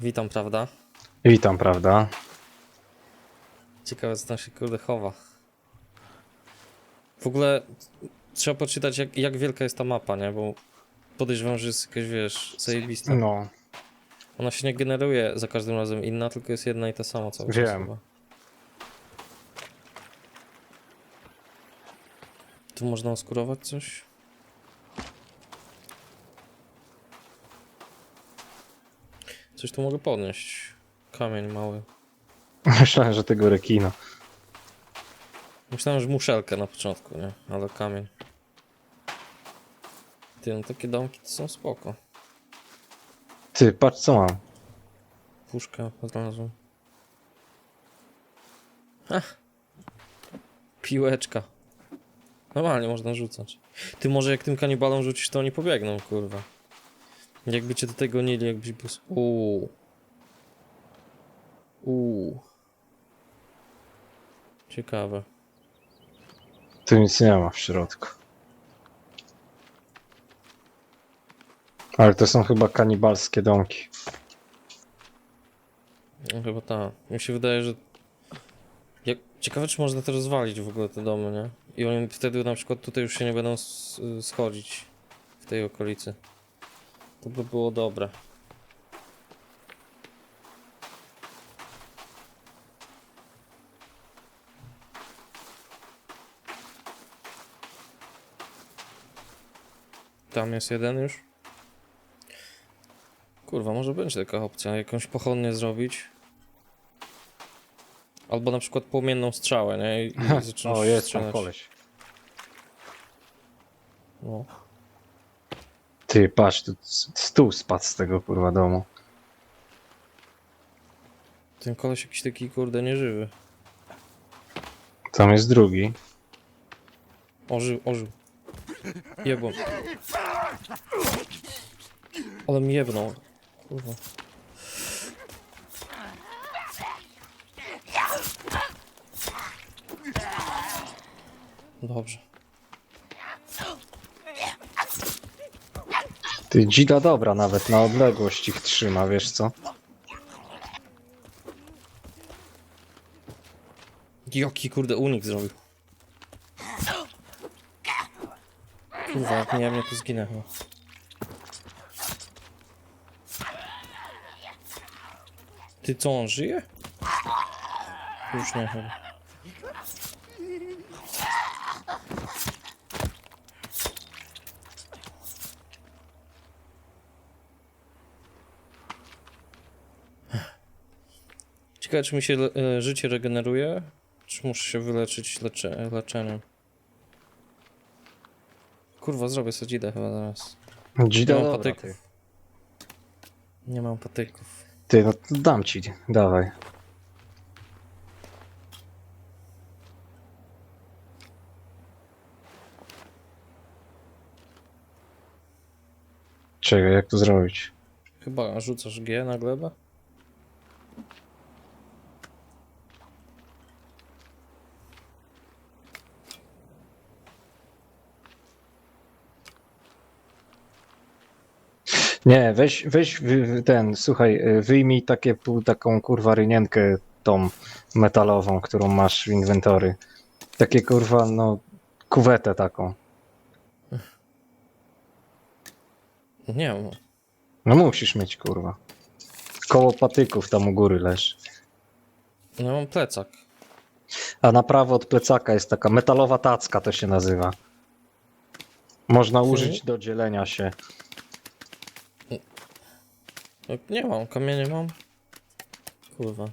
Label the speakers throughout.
Speaker 1: Witam, prawda?
Speaker 2: Witam, prawda?
Speaker 1: Ciekawe, co tam się kurde chowa. W ogóle trzeba poczytać, jak, jak wielka jest ta mapa, nie? Bo podejrzewam, że jest jakaś, wiesz, zajebista.
Speaker 2: No,
Speaker 1: Ona się nie generuje za każdym razem inna, tylko jest jedna i ta sama cały czas
Speaker 2: Wiem.
Speaker 1: chyba. Tu można oskurować coś? Coś tu mogę podnieść. Kamień mały.
Speaker 2: myślałem, że tego rekina.
Speaker 1: Myślałem, że muszelkę na początku, nie? Ale kamień. Ty, no takie domki to są spoko.
Speaker 2: Ty, patrz co mam.
Speaker 1: Puszkę znalazłem. Ach. Piłeczka. Normalnie można rzucać. Ty może jak tym kanibalom rzucisz, to oni pobiegną, kurwa. Jakby cię do tego gonili, jakbyś był... Uuu. Uuu. Ciekawe.
Speaker 2: Tu nic nie ma w środku. Ale to są chyba kanibalskie domki.
Speaker 1: No chyba tak. Mi się wydaje, że. Jak... Ciekawe, czy można to rozwalić w ogóle te domy, nie? I oni wtedy na przykład tutaj już się nie będą schodzić w tej okolicy. To by było dobre. Tam jest jeden już. Kurwa, może będzie taka opcja, jakąś pochodnię zrobić. Albo na przykład płomienną strzałę, nie? I, i
Speaker 2: O, jest tam
Speaker 1: strzelać.
Speaker 2: koleś.
Speaker 1: No.
Speaker 2: Ty, patrz, tu stół spadł z tego kurwa domu.
Speaker 1: Ten koleś jakiś taki, kurde, nieżywy.
Speaker 2: Tam jest drugi.
Speaker 1: Ożył, ożył. Jebą. Ale mi jebnął. Kurwa. Dobrze.
Speaker 2: Ty, dzida dobra nawet na odległość ich trzyma, wiesz co?
Speaker 1: Jaki kurde unik zrobił. Kurwa, nie ja mnie tu zginę chyba. Ty co, on żyje? Już nie chyba. Ciekawe, czy mi się le- e, życie regeneruje, czy muszę się wyleczyć lecze leczeniem. Kurwa, zrobię sobie dzidę chyba zaraz.
Speaker 2: Dzida
Speaker 1: Nie mam
Speaker 2: dobra, ty.
Speaker 1: Nie mam patyków.
Speaker 2: Ty, no to dam ci, dawaj. Czekaj, jak to zrobić?
Speaker 1: Chyba rzucasz G na glebę?
Speaker 2: Nie, weź, weź ten, słuchaj, wyjmij takie, taką kurwa rynienkę tą metalową, którą masz w inwentory. Takie kurwa, no, kuwetę taką.
Speaker 1: Nie mam.
Speaker 2: No musisz mieć kurwa. Koło patyków tam u góry leży.
Speaker 1: No mam plecak.
Speaker 2: A na prawo od plecaka jest taka metalowa tacka, to się nazywa. Można użyć do dzielenia się.
Speaker 1: Nie mam, kamienie mam. Kurwa.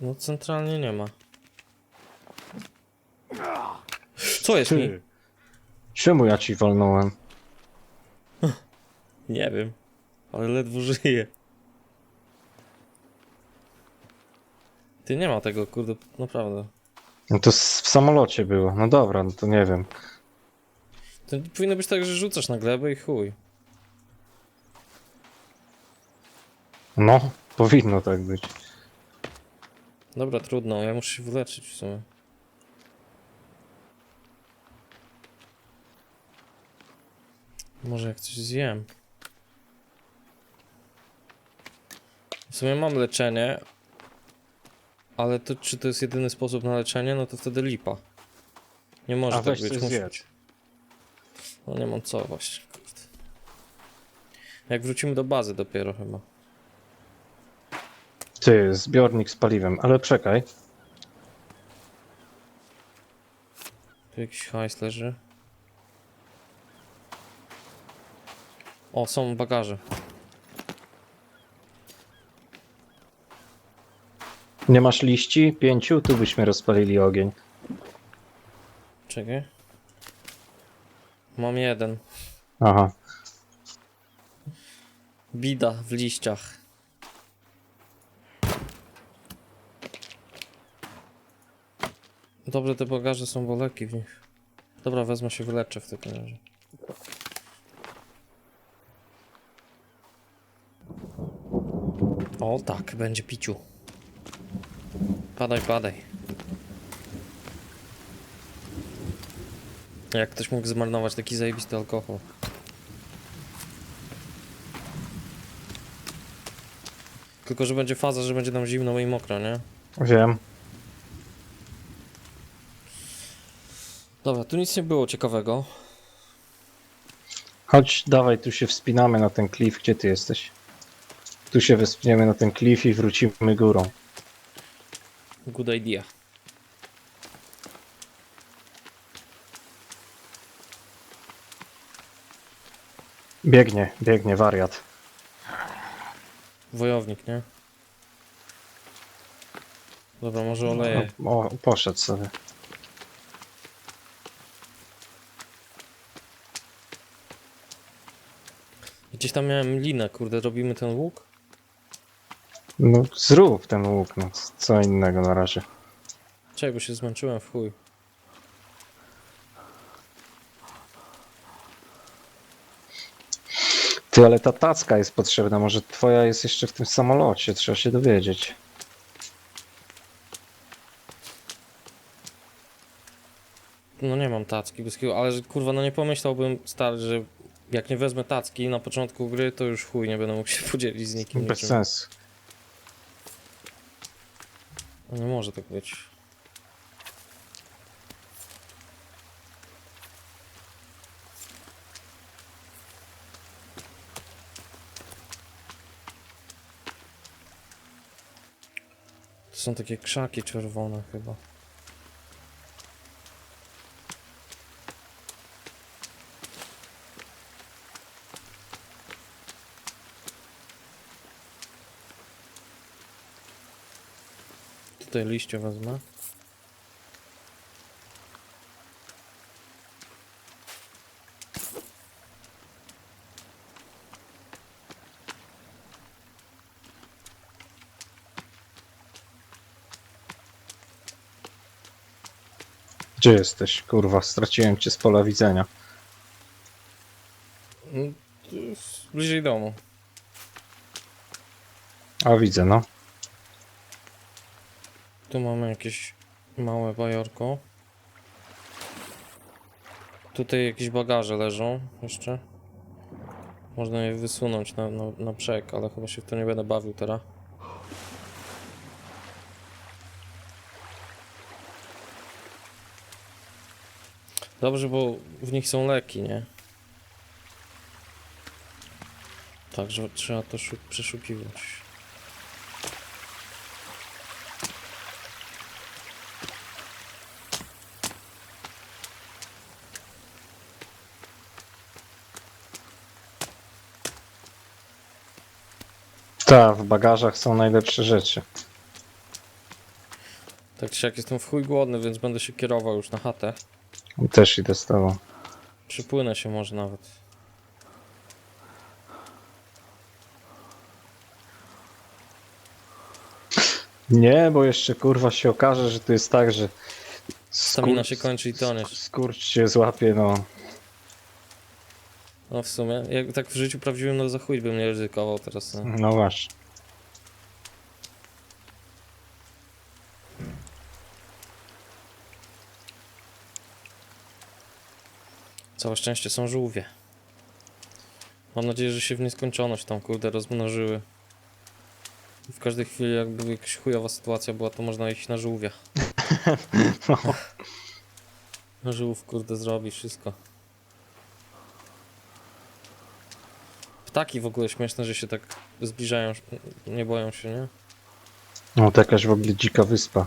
Speaker 1: No centralnie nie ma. Co jest mi?
Speaker 2: Ty, czemu ja ci walnąłem?
Speaker 1: Nie wiem. Ale ledwo żyję. Ty nie ma tego, kurde, naprawdę.
Speaker 2: No to s- w samolocie było. No dobra, no to nie wiem.
Speaker 1: To powinno być tak, że rzucasz na glebę i chuj.
Speaker 2: No, powinno tak być.
Speaker 1: Dobra, trudno, ja muszę się wyleczyć w sumie. Może jak coś zjem. W sumie mam leczenie. Ale to czy to jest jedyny sposób na leczenie, no to wtedy lipa. Nie może
Speaker 2: A
Speaker 1: tak
Speaker 2: weź
Speaker 1: być.
Speaker 2: coś
Speaker 1: muszę-
Speaker 2: zjedz.
Speaker 1: No nie mam co właśnie. Jak wrócimy do bazy dopiero chyba.
Speaker 2: Ty, zbiornik z paliwem, ale czekaj.
Speaker 1: Tu jakiś hajs leży. O, są bagaże.
Speaker 2: Nie masz liści? Pięciu? Tu byśmy rozpalili ogień.
Speaker 1: Czekaj. Mam jeden.
Speaker 2: Aha.
Speaker 1: Bida w liściach. Dobrze, te bagaże są bo leki w nich. Dobra, wezmę się wyleczę w takim razie. O tak, będzie piciu. Padaj, padaj. Jak ktoś mógł zmarnować taki zajebisty alkohol. Tylko, że będzie faza, że będzie nam zimno i mokro, nie?
Speaker 2: Wiem.
Speaker 1: Dobra, tu nic nie było ciekawego.
Speaker 2: Chodź, dawaj, tu się wspinamy na ten klif. Gdzie ty jesteś? Tu się wyspniemy na ten klif i wrócimy górą.
Speaker 1: Good idea.
Speaker 2: Biegnie, biegnie wariat.
Speaker 1: Wojownik, nie? Dobra, może oleję.
Speaker 2: O, o, poszedł sobie.
Speaker 1: Gdzieś tam miałem linę, kurde, robimy ten łuk?
Speaker 2: No zrób ten łuk, no co innego na razie.
Speaker 1: Czekaj, bo się zmęczyłem w chuj.
Speaker 2: Ty, ale ta tacka jest potrzebna, może twoja jest jeszcze w tym samolocie, trzeba się dowiedzieć.
Speaker 1: No nie mam tacki boskiego, ale że, kurwa, no nie pomyślałbym, stary, że jak nie wezmę tacki na początku gry, to już chuj, nie będę mógł się podzielić z nikim
Speaker 2: Bez
Speaker 1: niczym.
Speaker 2: sensu.
Speaker 1: No nie może tak być. To są takie krzaki czerwone chyba. Tutaj liście wezmę.
Speaker 2: Gdzie jesteś? Kurwa, straciłem cię z pola widzenia.
Speaker 1: Mm, jest Bliżej domu.
Speaker 2: A widzę, no.
Speaker 1: Tu mamy jakieś małe bajorko. Tutaj jakieś bagaże leżą jeszcze. Można je wysunąć na, na, na brzeg, ale chyba się w to nie będę bawił teraz. Dobrze, bo w nich są leki, nie? Także trzeba to szu- przeszukiwać.
Speaker 2: Ta, w bagażach są najlepsze rzeczy.
Speaker 1: Tak czy siak jestem w chuj głodny, więc będę się kierował już na chatę.
Speaker 2: Też idę z tobą.
Speaker 1: Przypłynę się może nawet.
Speaker 2: Nie, bo jeszcze kurwa się okaże, że to jest tak, że
Speaker 1: Stamina się kończy i toniesz.
Speaker 2: Skurcz cię złapie, no.
Speaker 1: No w sumie, jak tak w życiu prawdziwym, no za chuj bym nie ryzykował teraz. No.
Speaker 2: No właśnie.
Speaker 1: Całe szczęście są żółwie. Mam nadzieję, że się w nieskończoność tam kurde rozmnożyły. W każdej chwili jakby jakaś chujowa sytuacja była, to można iść na żółwia.
Speaker 2: No.
Speaker 1: Na żółw kurde zrobi wszystko. Ptaki w ogóle śmieszne, że się tak zbliżają, nie boją się, nie?
Speaker 2: No to jakaś w ogóle dzika wyspa.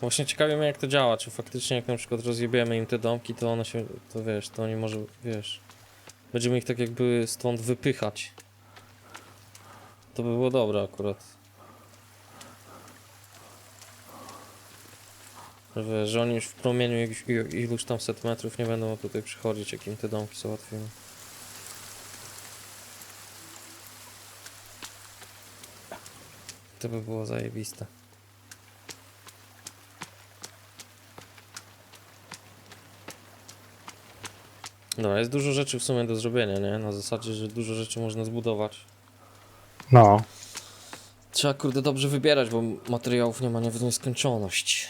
Speaker 1: Właśnie ciekawi mnie jak to działa, czy faktycznie jak na przykład rozjebiemy im te domki, to one się, to wiesz, to oni może, wiesz, będziemy ich tak jakby stąd wypychać. To by było dobre akurat. Że że oni już w promieniu iluś, iluś tam set metrów nie będą tutaj przychodzić, jak im te domki załatwimy. To by było zajebiste. Dobra, jest dużo rzeczy w sumie do zrobienia, nie? Na zasadzie, że dużo rzeczy można zbudować.
Speaker 2: No,
Speaker 1: Trzeba kurde dobrze wybierać, bo materiałów nie ma nie w nieskończoność.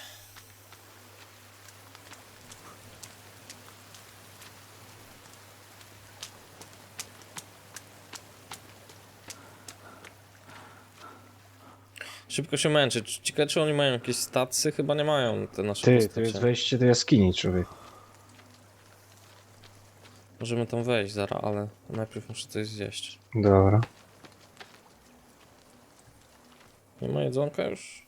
Speaker 1: Szybko się męczy. Czy- Ciekawe, czy oni mają jakieś stacje? Chyba nie mają te nasze
Speaker 2: ty, to
Speaker 1: postacie.
Speaker 2: jest wejście do jaskini, człowiek.
Speaker 1: Możemy tam wejść zaraz, ale najpierw muszę coś zjeść.
Speaker 2: Dobra.
Speaker 1: Nie ma jedzonka już?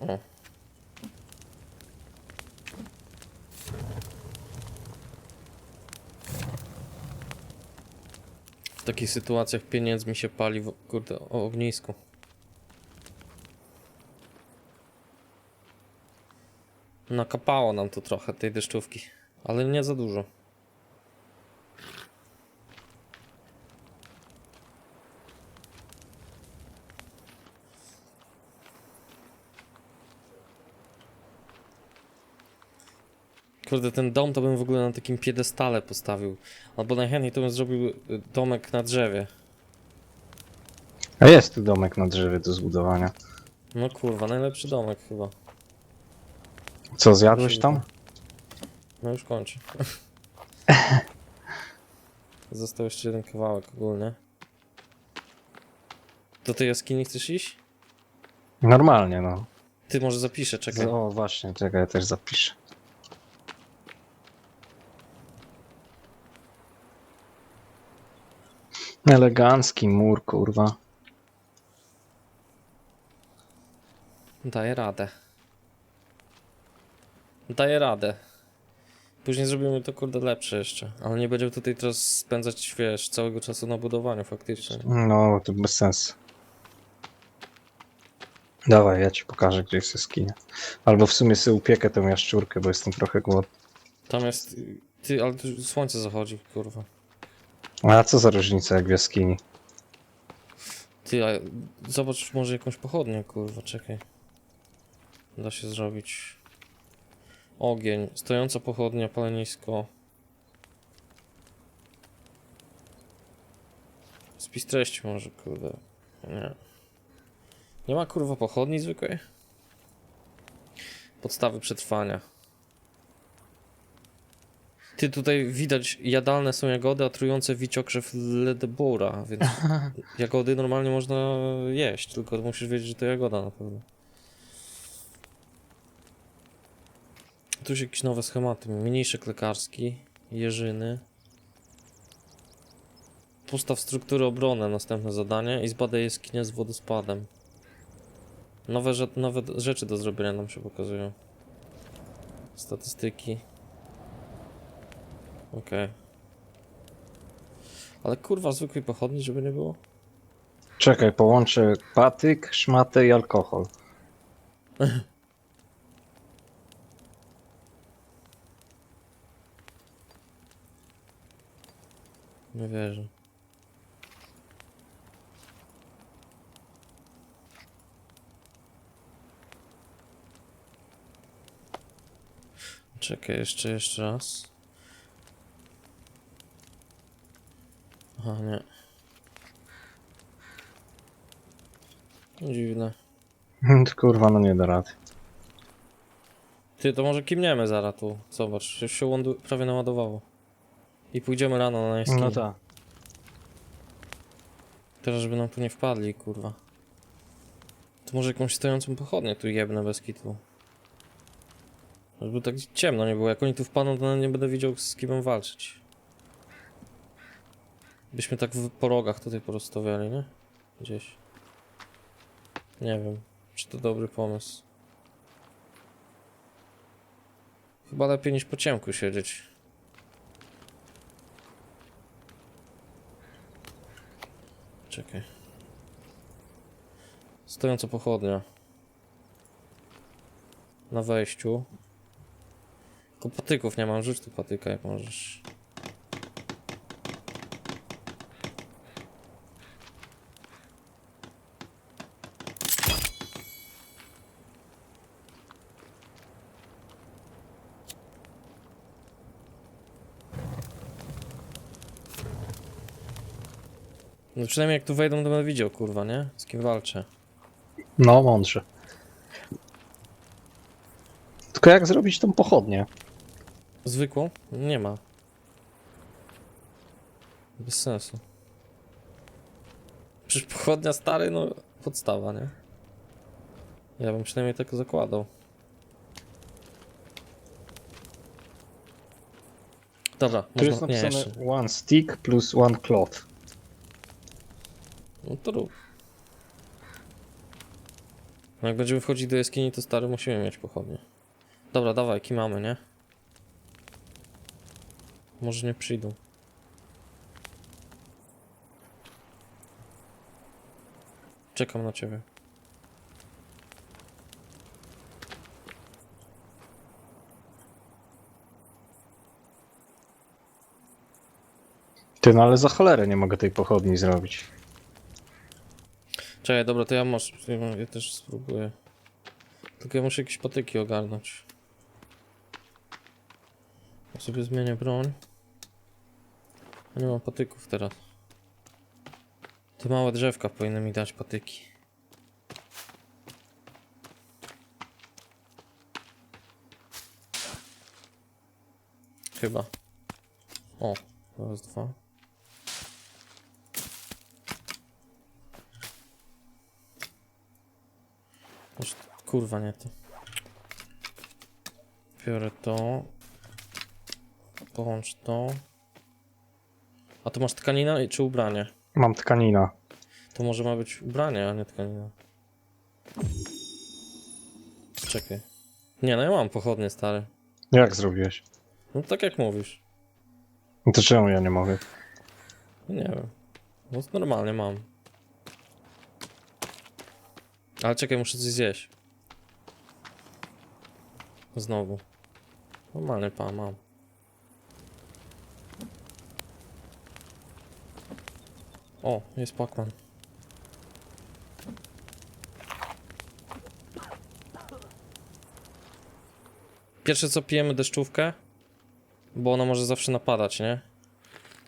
Speaker 1: O. W takich sytuacjach pieniędz mi się pali w, kurde, o ognisku. Nakapało nam tu trochę tej deszczówki, ale nie za dużo. Kurde, ten dom to bym w ogóle na takim piedestale postawił. Albo najchętniej to bym zrobił y, domek na drzewie.
Speaker 2: A jest tu domek na drzewie do zbudowania.
Speaker 1: No kurwa, najlepszy domek chyba.
Speaker 2: Co, zjadłeś tam?
Speaker 1: No już kończę. Został jeszcze jeden kawałek ogólnie. Do tej jaskini chcesz iść?
Speaker 2: Normalnie, no.
Speaker 1: Ty może zapiszę, czekaj.
Speaker 2: O, właśnie, czekaj, ja też zapiszę. Elegancki mur, kurwa.
Speaker 1: Daję radę. Daję radę. Później zrobimy to kurde lepsze jeszcze. Ale nie będziemy tutaj teraz spędzać, wiesz, całego czasu na budowaniu faktycznie.
Speaker 2: No, to bez sensu. Dawaj, ja ci pokażę, gdzie jest jaskinia. Albo w sumie sobie upiekę tę jaszczurkę, bo jestem trochę głodny.
Speaker 1: Tam jest... Ty, ale tu słońce zachodzi, kurwa.
Speaker 2: A co za różnica jak w jaskini?
Speaker 1: Ty, a zobacz może jakąś pochodnię, kurwa, czekaj. Da się zrobić. Ogień, stojąca pochodnia, palenisko. Spis treści może, kurde. Nie. Nie ma kurwa pochodni zwykłej? Podstawy przetrwania. Ty, tutaj widać, jadalne są jagody, a trujące wiciokrzew ledebura, więc jagody normalnie można jeść, tylko musisz wiedzieć, że to jagoda na pewno. Tu już jakieś nowe schematy. Mniejszek lekarski, jeżyny. Postaw struktury obrony, następne zadanie i zbadaj jaskinię z wodospadem. Nowe, nowe rzeczy do zrobienia nam się pokazują. Statystyki. Okej. Ale kurwa, zwykłej pochodni, żeby nie było?
Speaker 2: Czekaj, połączę patyk, szmatę i alkohol.
Speaker 1: Nie wierzę. Czekaj, jeszcze, jeszcze raz. Aha, nie. Dziwne.
Speaker 2: Kurwa, no nie da rady.
Speaker 1: Ty, to może kimniemy zaraz tu. Zobacz, już się prawie naładowało. I pójdziemy rano na jaskinię.
Speaker 2: No tak.
Speaker 1: Teraz, żeby nam tu nie wpadli, kurwa. To może jakąś stojącą pochodnię tu jebnę bez kitu. Żeby tak ciemno nie było. Jak oni tu wpadną, to nawet nie będę wiedział z kim mam walczyć. Byśmy tak w, po rogach tutaj porozstawiali, nie? Gdzieś. Nie wiem, czy to dobry pomysł. Chyba lepiej niż po ciemku siedzieć. Czekaj. Stojąca pochodnia. Na wejściu. Tylko patyków nie mam, rzuć tu patyka jak możesz. No przynajmniej jak tu wejdą, to będę widział, kurwa, nie? Z kim walczę.
Speaker 2: No, mądrze. Tylko jak zrobić tą pochodnię?
Speaker 1: Zwykłą? Nie ma. Bez sensu. Przecież pochodnia stary, no podstawa, nie? Ja bym przynajmniej tak zakładał. Dobra,
Speaker 2: Tu jest
Speaker 1: można... Nie,
Speaker 2: napisane
Speaker 1: jeszcze.
Speaker 2: one stick plus one cloth.
Speaker 1: No to rób. No jak będziemy wchodzić do jaskini, to stary musimy mieć pochodnie. Dobra, dawaj, mamy, nie? Może nie przyjdą. Czekam na ciebie.
Speaker 2: Ty, no ale za cholerę nie mogę tej pochodni zrobić.
Speaker 1: Czekaj, dobra, to ja może, ja- też spróbuję. Tylko ja muszę jakieś patyki ogarnąć. Ja sobie zmienię broń. Ja nie mam patyków teraz. Te małe drzewka powinny mi dać patyki. Chyba. O, raz, dwa. Kurwa, nie to. Biorę to. Połącz to. A to masz tkanina czy ubranie?
Speaker 2: Mam tkanina.
Speaker 1: To może ma być ubranie, a nie tkanina. Czekaj. Nie, no ja mam pochodnie stare.
Speaker 2: Jak zrobiłeś?
Speaker 1: No tak jak mówisz.
Speaker 2: No to czemu ja nie mogę?
Speaker 1: No nie wiem. No normalnie mam. Ale czekaj, muszę coś zjeść. Znowu. Normalnie pan mam. O, jest Pacman. Pierwsze co pijemy deszczówkę, bo ona może zawsze napadać, nie?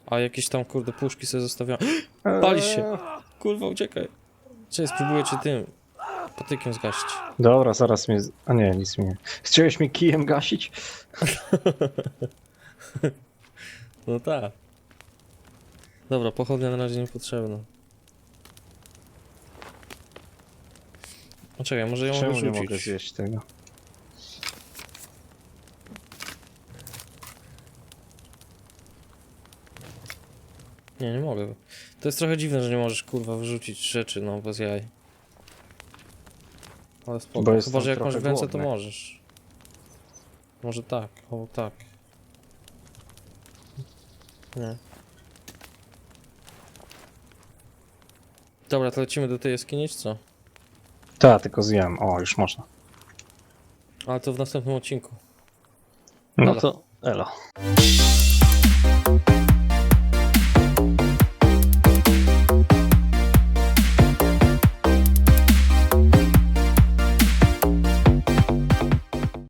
Speaker 1: A jakieś tam kurde puszki sobie zostawiam. Pali się. Kurwa, uciekaj. Cześć, spróbuję cię tym patykiem zgasić.
Speaker 2: Dobra, zaraz mnie... z- A nie, nic mi nie... Chciałeś mi kijem gasić?
Speaker 1: No tak. Dobra, pochodnia na razie niepotrzebna. No czekaj, może ją
Speaker 2: Czemu nie mogę zjeść tego?
Speaker 1: Nie, nie mogę. To jest trochę dziwne, że nie możesz kurwa wyrzucić rzeczy, no bez jaj. Ale
Speaker 2: Bo
Speaker 1: spoko. Chyba, że jak masz
Speaker 2: trochę
Speaker 1: w ręce, to
Speaker 2: głodny.
Speaker 1: możesz. Może tak, o tak. Nie. Dobra, to lecimy do tej jaskini, czy co?
Speaker 2: Tak, tylko zjem. O, już można.
Speaker 1: Ale to w następnym odcinku.
Speaker 2: No
Speaker 1: Elo.
Speaker 2: to elo.